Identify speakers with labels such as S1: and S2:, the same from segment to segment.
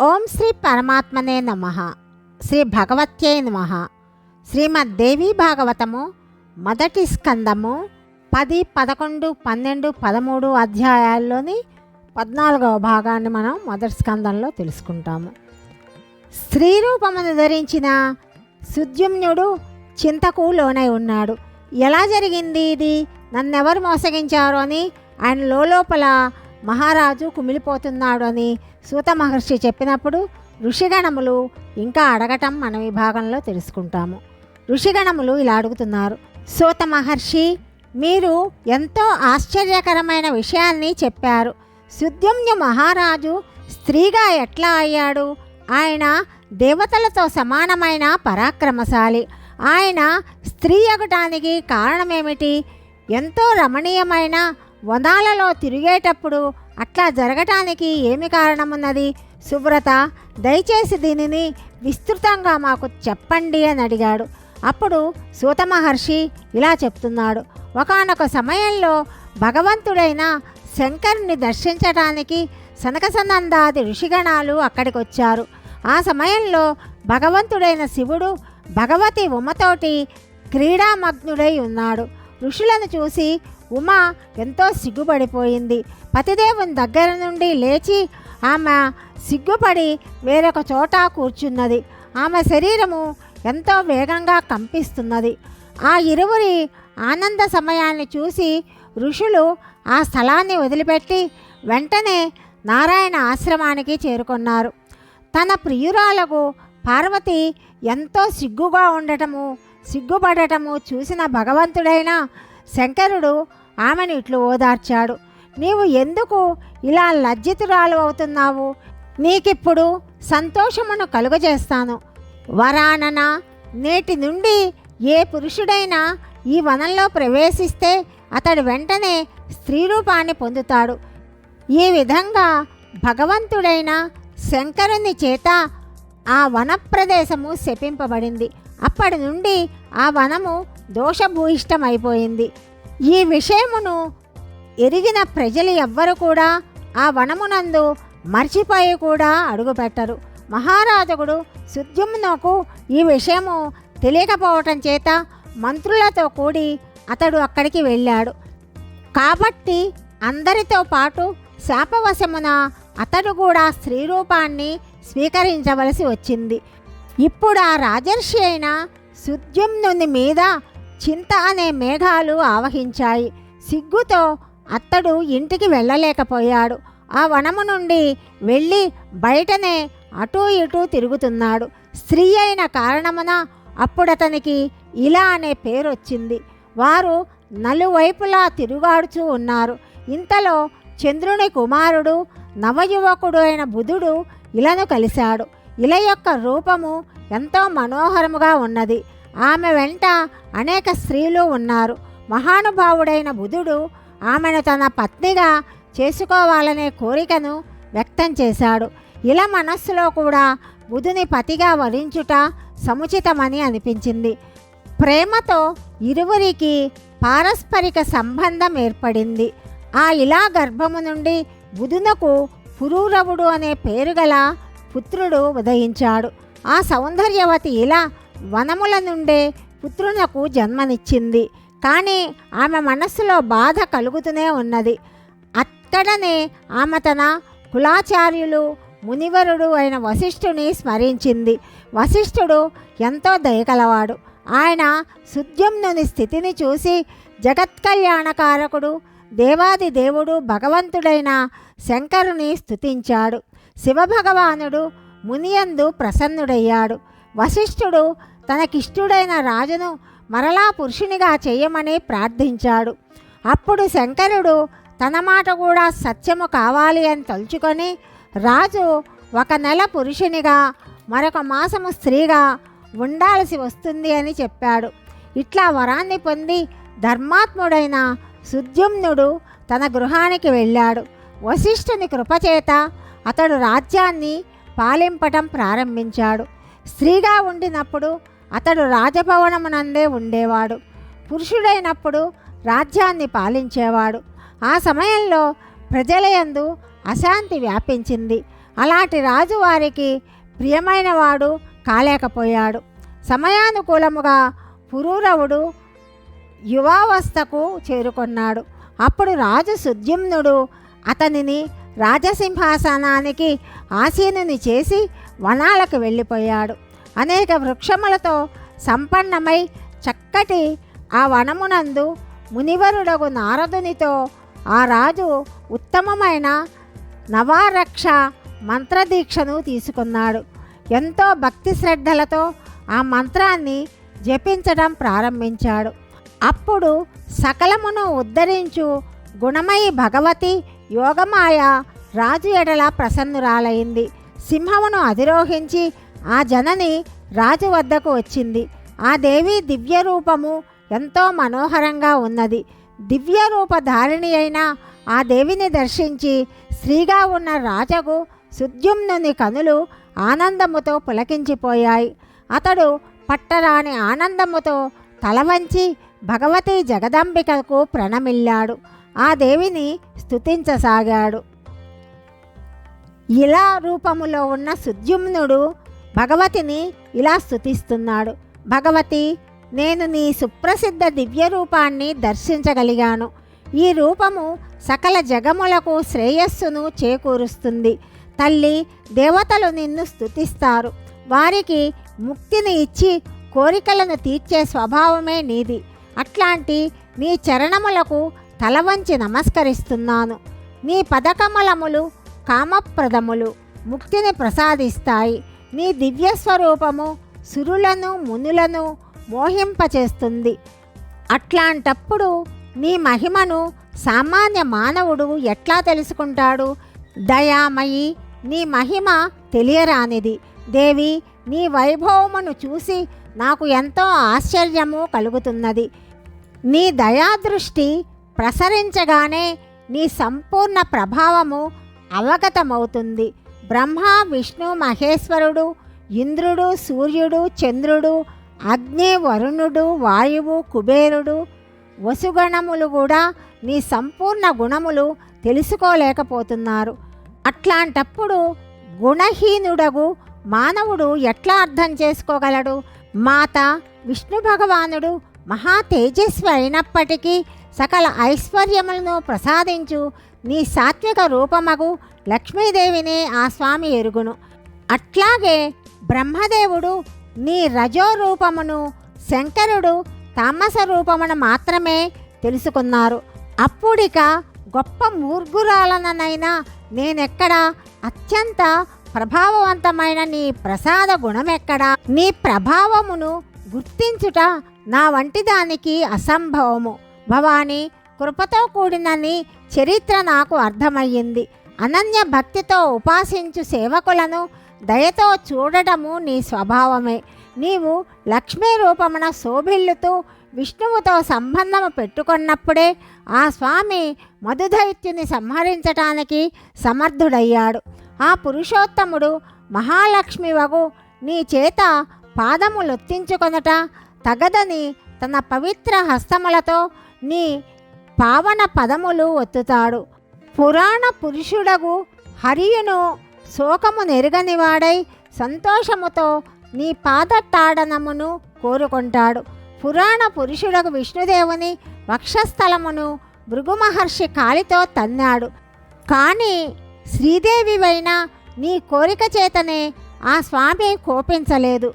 S1: ఓం శ్రీ పరమాత్మనే నమ. శ్రీ భగవత్యే నమ. శ్రీమద్దేవి భాగవతము మొదటి స్కందము పది పదకొండు పన్నెండు పదమూడు అధ్యాయాల్లోని పద్నాలుగవ భాగాన్ని మనం మొదటి స్కందంలో తెలుసుకుంటాము. స్త్రీ రూపమును ధరించిన సుద్యుమ్నుడు చింతకు లోనై ఉన్నాడు. ఎలా జరిగింది ఇది? నన్నెవరు మోసగించారు అని ఆయన లోపల మహారాజు కుమిలిపోతున్నాడు అని సూత మహర్షి చెప్పినప్పుడు ఋషిగణములు ఇంకా అడగటం మన విభాగంలో తెలుసుకుంటాము. ఋషిగణములు ఇలా అడుగుతున్నారు సూత మహర్షి మీరు ఎంతో ఆశ్చర్యకరమైన విషయాన్ని చెప్పారు. సుద్యుమ్య మహారాజు స్త్రీగా ఎట్లా అయ్యాడు? ఆయన దేవతలతో సమానమైన పరాక్రమశాలి. ఆయన స్త్రీ అగటానికి కారణమేమిటి? ఎంతో రమణీయమైన వనాలలో తిరిగేటప్పుడు అట్లా జరగటానికి ఏమి కారణమున్నది? సుబ్రత దయచేసి దీనిని విస్తృతంగా మాకు చెప్పండి అని అడిగాడు. అప్పుడు సూత మహర్షి ఇలా చెప్తున్నాడు. ఒకానొక సమయంలో భగవంతుడైన శంకరుని దర్శించటానికి సనకసనందాది ఋషిగణాలు అక్కడికి వచ్చారు ఆ సమయంలో భగవంతుడైన శివుడు భగవతి ఉమతోటి క్రీడామగ్నుడై ఉన్నాడు. ఋషులను చూసి ఉమ ఎంతో సిగ్గుపడిపోయింది. పతిదేవుని దగ్గర నుండి లేచి ఆమె సిగ్గుపడి వేరొక చోట కూర్చున్నది. ఆమె శరీరము ఎంతో వేగంగా కంపిస్తున్నది. ఆ ఇరువురి ఆనంద సమయాన్ని చూసి ఋషులు ఆ స్థలాన్ని వదిలిపెట్టి వెంటనే నారాయణ ఆశ్రమానికి చేరుకున్నారు. తన ప్రియురాలకు పార్వతి ఎంతో సిగ్గుగా ఉండటము సిగ్గుపడటము చూసిన భగవంతుడైన శంకరుడు ఆమెను ఇట్లు ఓదార్చాడు. నీవు ఎందుకు ఇలా లజ్జితురాలు అవుతున్నావు? నీకిప్పుడు సంతోషమును కలుగజేస్తాను. వరానన నేటి నుండి ఏ పురుషుడైనా ఈ వనంలో ప్రవేశిస్తే అతడు వెంటనే స్త్రీ రూపాన్ని పొందుతాడు. ఈ విధంగా భగవంతుడైన శంకరుని చేత ఆ వన ప్రదేశము శపింపబడింది. అప్పటి నుండి ఆ వనము దోషభూయిష్టమైపోయింది. ఈ విషయమును ఎరిగిన ప్రజలు ఎవ్వరు కూడా ఆ వనమునందు మర్చిపోయి కూడా అడుగుపెట్టరు. మహారాజుడు సుద్యుమ్నకు ఈ విషయము తెలియకపోవటం చేత మంత్రులతో కూడి అతడు అక్కడికి వెళ్ళాడు. కాబట్టి అందరితో పాటు శాపవశమున అతడు కూడా స్త్రీ రూపాన్ని స్వీకరించవలసి వచ్చింది. ఇప్పుడు ఆ రాజర్షి అయిన సుద్యుమ్నుని మీద చింత అనే మేఘాలు ఆవహించాయి. సిగ్గుతో అతడు ఇంటికి వెళ్ళలేకపోయాడు. ఆ వనము నుండి వెళ్ళి బయటనే అటూ ఇటూ తిరుగుతున్నాడు. స్త్రీ అయిన కారణమున అప్పుడతనికి ఇలా అనే పేరు వచ్చింది వారు నలువైపులా తిరుగాడుచూ ఉన్నారు. ఇంతలో చంద్రుని కుమారుడు నవయువకుడు అయిన బుధుడు ఇలను కలిశాడు. ఇల యొక్క రూపము ఎంతో మనోహరముగా ఉన్నది. ఆమె వెంట అనేక స్త్రీలు ఉన్నారు. మహానుభావుడైన బుధుడు ఆమెను తన పత్నిగా చేసుకోవాలనే కోరికను వ్యక్తం చేశాడు. ఇలా మనస్సులో కూడా బుధుని పతిగా వరించుట సముచితమని అనిపించింది. ప్రేమతో ఇరువురికి పారస్పరిక సంబంధం ఏర్పడింది. ఆ ఇలా గర్భము నుండి బుధునకు పురూరవుడు అనే పేరు గల పుత్రుడు ఉదయించాడు. ఆ సౌందర్యవతి ఇలా వనముల నుండే పుత్రునకు జన్మనిచ్చింది. కానీ ఆమె మనస్సులో బాధ కలుగుతూనే ఉన్నది. అక్కడనే ఆమె తన కులాచార్యులు మునివరుడు అయిన వశిష్ఠుని స్మరించింది. వశిష్ఠుడు ఎంతో దయగలవాడు. ఆయన సుద్యమ్నుని స్థితిని చూసి జగత్కళ్యాణకారకుడు దేవాది దేవుడు భగవంతుడైన శంకరుని స్థుతించాడు శివభగవానుడు మునియందు ప్రసన్నుడయ్యాడు. వశిష్ఠుడు తనకిష్టుడైన రాజును మరలా పురుషునిగా చేయమని ప్రార్థించాడు. అప్పుడు శంకరుడు తన మాట కూడా సత్యము కావాలి అని తలుచుకొని రాజు ఒక నెల పురుషునిగా మరొక మాసము స్త్రీగా ఉండాల్సి వస్తుంది అని చెప్పాడు. ఇట్లా వరాన్ని పొంది ధర్మాత్ముడైన సుద్యుమ్నుడు తన గృహానికి వెళ్ళాడు. వశిష్ఠుని కృపచేత అతడు రాజ్యాన్ని పాలింపటం ప్రారంభించాడు. స్త్రీగా ఉండినప్పుడు అతడు రాజభవనమునందే ఉండేవాడు. పురుషుడైనప్పుడు రాజ్యాన్ని పాలించేవాడు. ఆ సమయంలో ప్రజలయందు అశాంతి వ్యాపించింది. అలాంటి రాజు వారికి ప్రియమైనవాడు కాలేకపోయాడు. సమయానుకూలముగా పురూరవుడు యువావస్థకు చేరుకున్నాడు. అప్పుడు రాజు సుద్యుమ్నుడు అతనిని రాజసింహాసనానికి ఆసీనుని చేసి వనాలకు వెళ్ళిపోయాడు. అనేక వృక్షములతో సంపన్నమై చక్కటి ఆ వనమునందు మునివరుడగు నారదునితో ఆ రాజు ఉత్తమమైన నవారక్ష మంత్రదీక్షను తీసుకున్నాడు. ఎంతో భక్తి శ్రద్ధలతో ఆ మంత్రాన్ని జపించడం ప్రారంభించాడు. అప్పుడు సకలమును ఉద్ధరించు గుణమయి భగవతి యోగమాయ రాజు ఎడల ప్రసన్నురాలైంది. సింహమును అధిరోహించి ఆ జనని రాజు వద్దకు వచ్చింది. ఆ దేవి దివ్య రూపము ఎంతో మనోహరంగా ఉన్నది. దివ్య రూపధారిణి అయిన ఆ దేవిని దర్శించి స్త్రీగా ఉన్న రాజకు సుద్యుమ్నుని కనులు ఆనందముతో పులకించిపోయాయి. అతడు పట్టరాని ఆనందముతో తలవంచి భగవతి జగదంబికకు ప్రణమిల్లాడు. ఆ దేవిని స్తుతించసాగాడు. ఇలా రూపములో ఉన్న సుద్యుమ్నుడు భగవతిని ఇలా స్థుతిస్తున్నాడు భగవతి నేను నీ సుప్రసిద్ధ దివ్య రూపాన్ని దర్శించగలిగాను. ఈ రూపము సకల జగములకు శ్రేయస్సును చేకూరుస్తుంది. తల్లి దేవతలు నిన్ను స్థుతిస్తారు వారికి ముక్తిని ఇచ్చి కోరికలను తీర్చే స్వభావమే నీది. అట్లాంటి నీ చరణములకు తలవంచి నమస్కరిస్తున్నాను. నీ పదకమలములు కామప్రదములు ముక్తిని ప్రసాదిస్తాయి. నీ దివ్య స్వరూపము సురులను మునులను మోహింపచేస్తుంది. అట్లాంటప్పుడు నీ మహిమను సామాన్య మానవుడు ఎట్లా తెలుసుకుంటాడు? దయామయి నీ మహిమ తెలియరానిది. దేవి నీ వైభవమును చూసి నాకు ఎంతో ఆశ్చర్యము కలుగుతున్నది. నీ దయాదృష్టి ప్రసరించగానే నీ సంపూర్ణ ప్రభావము అవగతమవుతుంది. బ్రహ్మ విష్ణు మహేశ్వరుడు ఇంద్రుడు సూర్యుడు చంద్రుడు అగ్ని వరుణుడు వాయువు కుబేరుడు వసుగణములు కూడా నీ సంపూర్ణ గుణములు తెలుసుకోలేకపోతున్నారు. అట్లాంటప్పుడు గుణహీనుడగు మానవుడు ఎట్లా అర్థం చేసుకోగలడు? మాత విష్ణు భగవానుడు మహా తేజస్వి అయినప్పటికీ సకల ఐశ్వర్యములను ప్రసాదించు నీ సాత్విక రూపమగు లక్ష్మీదేవినే ఆ స్వామి ఎరుగును. అట్లాగే బ్రహ్మదేవుడు నీ రజో రూపమును శంకరుడు తామస రూపమును మాత్రమే తెలుసుకున్నారు. అప్పుడిక గొప్ప మూర్ఘురాలననైనా నేనెక్కడ అత్యంత ప్రభావవంతమైన నీ ప్రసాద గుణమెక్కడా? నీ ప్రభావమును గుర్తించుట నా వంటి దానికి అసంభవము. భవాని కృపతో కూడినని చరిత్ర నాకు అర్థమయ్యింది. అనన్య భక్తితో ఉపాసించు సేవకులను దయతో చూడడము నీ స్వభావమే. నీవు లక్ష్మీ రూపమున శోభిల్లుతూ విష్ణువుతో సంబంధము పెట్టుకున్నప్పుడే ఆ స్వామి మధుదైత్యుని సంహరించటానికి సమర్థుడయ్యాడు. ఆ పురుషోత్తముడు మహాలక్ష్మి వగు నీ చేత పాదములొత్తించుకొనట తగదని తన పవిత్ర హస్తములతో నీ పావన పదములు ఒత్తుతాడు. పురాణ పురుషుడగు హరియును శోకము నెరుగనివాడై సంతోషముతో నీ పాదతాడనమును కోరుకుంటాడు. పురాణ పురుషుడగు విష్ణుదేవుని వక్షస్థలమును భృగు మహర్షి కాలితో తన్నాడు. కానీ శ్రీదేవివైన నీ కోరిక చేతనే ఆ స్వామి కోపించలేదు.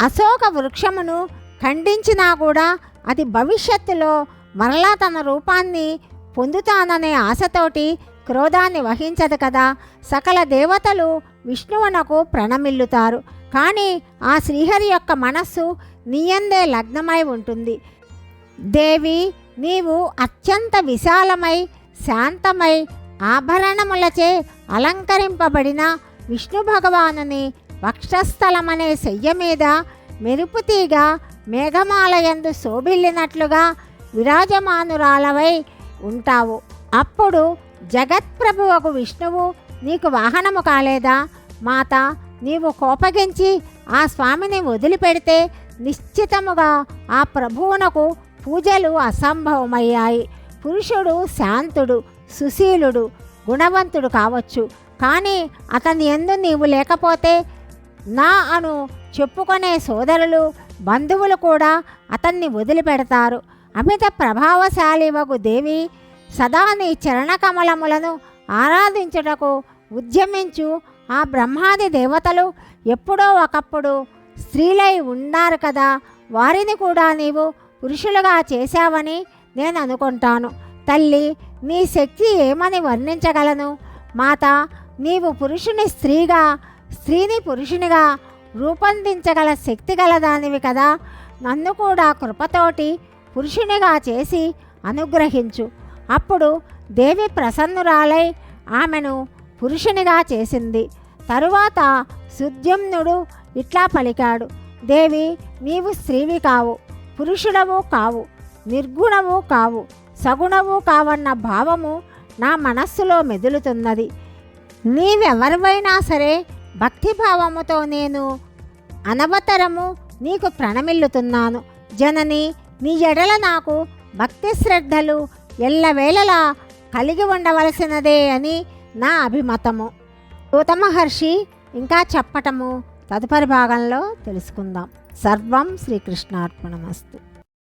S1: అశోక వృక్షమును ఖండించినా కూడా అది భవిష్యత్తులో మరలా తన రూపాన్ని పొందుతాననే ఆశతోటి క్రోధాన్ని వహించదు కదా. సకల దేవతలు విష్ణువునకు ప్రణమిల్లుతారు. కానీ ఆ శ్రీహరి యొక్క మనస్సు నీయందే లగ్నమై ఉంటుంది. దేవి నీవు అత్యంత విశాలమై శాంతమై ఆభరణములచే అలంకరింపబడిన విష్ణు భగవానుని వక్షస్థలమనే శయ్య మీద మెరుపుతీగా మేఘమాలయందు శోభిల్లినట్లుగా విరాజమానురాలవై ఉంటావు. అప్పుడు జగత్ప్రభువకు విష్ణువు నీకు వాహనము కాలేదా? మాత నీవు కోపగించి ఆ స్వామిని వదిలిపెడితే నిశ్చితముగా ఆ ప్రభువునకు పూజలు అసంభవమయ్యాయి. పురుషుడు శాంతుడు సుశీలుడు గుణవంతుడు కావచ్చు. కానీ అతని ఎందు నీవు లేకపోతే నా అను చెప్పుకునే సోదరులు బంధువులు కూడా అతన్ని వదిలిపెడతారు. అమిత ప్రభావశాలివగు దేవి సదా నీ చరణకమలములను ఆరాధించుటకు ఉద్యమించు ఆ బ్రహ్మాది దేవతలు ఎప్పుడో ఒకప్పుడు స్త్రీలై ఉన్నారు కదా. వారిని కూడా నీవు పురుషులుగా చేశావని నేను అనుకుంటాను. తల్లి నీ శక్తి ఏమని వర్ణించగలను? మాత నీవు పురుషుని స్త్రీగా స్త్రీని పురుషునిగా రూపొందించగల శక్తి గలదానివి కదా. నన్ను కూడా కృపతోటి పురుషునిగా చేసి అనుగ్రహించు. అప్పుడు దేవి ప్రసన్నురాలై ఆమెను పురుషునిగా చేసింది. తరువాత సుద్యుమ్నుడు ఇట్లా పలికాడు. దేవి నీవు స్త్రీవి కావు పురుషుడవు కావు నిర్గుణము కావు సగుణము కావన్న భావము నా మనస్సులో మెదులుతున్నది. నీవెవరివైనా సరే భక్తిభావముతో నేను అనవతరము నీకు ప్రణమిల్లుతున్నాను. జనని నీ ఎడల నాకు భక్తి శ్రద్ధలు ఎల్లవేళలా కలిగి ఉండవలసినదే అని నా అభిమతము. సూత మహర్షి ఇంకా చెప్పటము తదుపరి భాగంలో తెలుసుకుందాం. సర్వం శ్రీకృష్ణార్పణమస్తు.